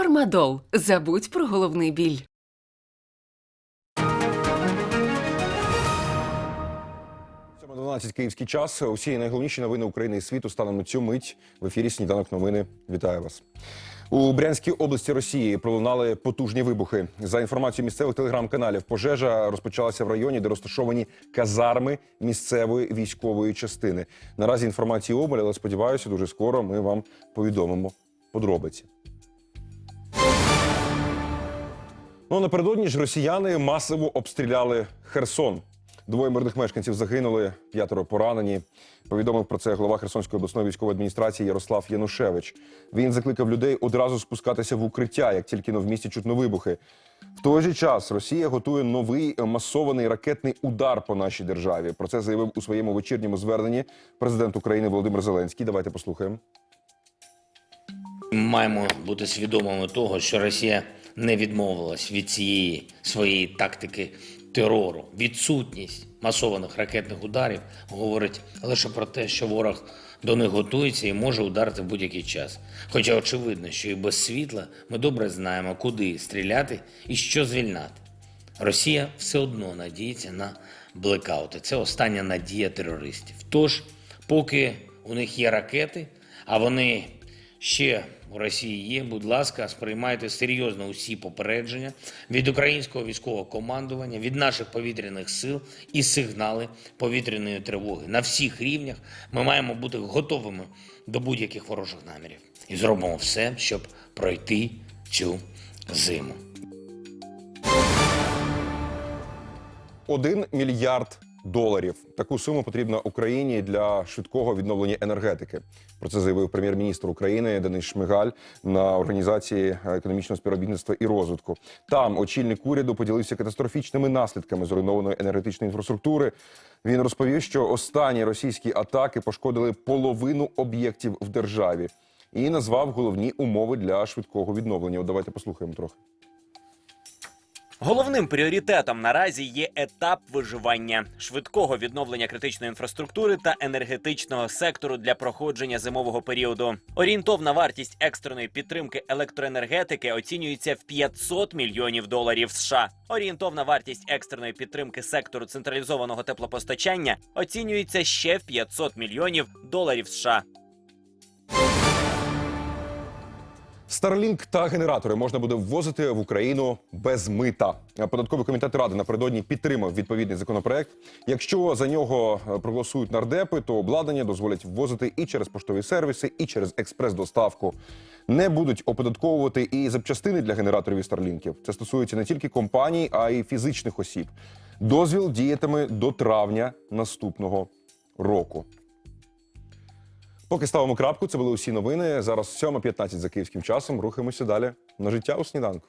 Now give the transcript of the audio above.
Фармадол. Забудь про головний біль. Сьома 12 київський час. Усі найголовніші новини України і світу станом на цю мить в ефірі Сніданок новини. Вітаю вас. У Брянській області Росії пролунали потужні вибухи. За інформацією місцевих телеграм-каналів, пожежа розпочалася в районі, де розташовані казарми місцевої військової частини. Наразі інформації обмаль, але сподіваюся, дуже скоро ми вам повідомимо подробиці. Ну напередодні ж росіяни масово обстріляли Херсон. Двоє мирних мешканців загинули, п'ятеро поранені. Повідомив про це голова Херсонської обласної військової адміністрації Ярослав Янушевич. Він закликав людей одразу спускатися в укриття, як тільки но в місті чутно вибухи. В той же час Росія готує новий масований ракетний удар по нашій державі. Про це заявив у своєму вечірньому зверненні президент України Володимир Зеленський. Давайте послухаємо. Маємо бути свідомими того, що Росія не відмовилась від цієї своєї тактики терору. Відсутність масованих ракетних ударів говорить лише про те, що ворог до них готується і може ударити в будь-який час. Хоча очевидно, що і без світла ми добре знаємо, куди стріляти і що звільнати. Росія все одно надіється на блекаути. Це остання надія терористів. Тож, поки у них є ракети, а вони ще у Росії є, будь ласка, сприймайте серйозно усі попередження від українського військового командування, від наших повітряних сил і сигнали повітряної тривоги. На всіх рівнях ми маємо бути готовими до будь-яких ворожих намірів і зробимо все, щоб пройти цю зиму. Один мільярд доларів. Таку суму потрібна Україні для швидкого відновлення енергетики. Про це заявив прем'єр-міністр України Денис Шмигаль на організації економічного співробітництва і розвитку. Там очільник уряду поділився катастрофічними наслідками зруйнованої енергетичної інфраструктури. Він розповів, що останні російські атаки пошкодили половину об'єктів в державі і назвав головні умови для швидкого відновлення. От давайте послухаємо трохи. Головним пріоритетом наразі є етап виживання швидкого відновлення критичної інфраструктури та енергетичного сектору для проходження зимового періоду. Орієнтовна вартість екстреної підтримки електроенергетики оцінюється в 500 мільйонів доларів США. Орієнтовна вартість екстреної підтримки сектору централізованого теплопостачання оцінюється ще в 500 мільйонів доларів США. Starlink та генератори можна буде ввозити в Україну без мита. Податковий комітет ради напередодні підтримав відповідний законопроект. Якщо за нього е, проголосують нардепи, то обладнання дозволять ввозити і через поштові сервіси, і через експрес-доставку. Не будуть оподатковувати і запчастини для генераторів і старлінків. Це стосується не тільки компаній, а й фізичних осіб. Дозвіл діятиме до травня наступного року. Поки ставимо крапку, це були усі новини. Зараз 7.15 за київським часом. Рухаємося далі на життя у сніданку.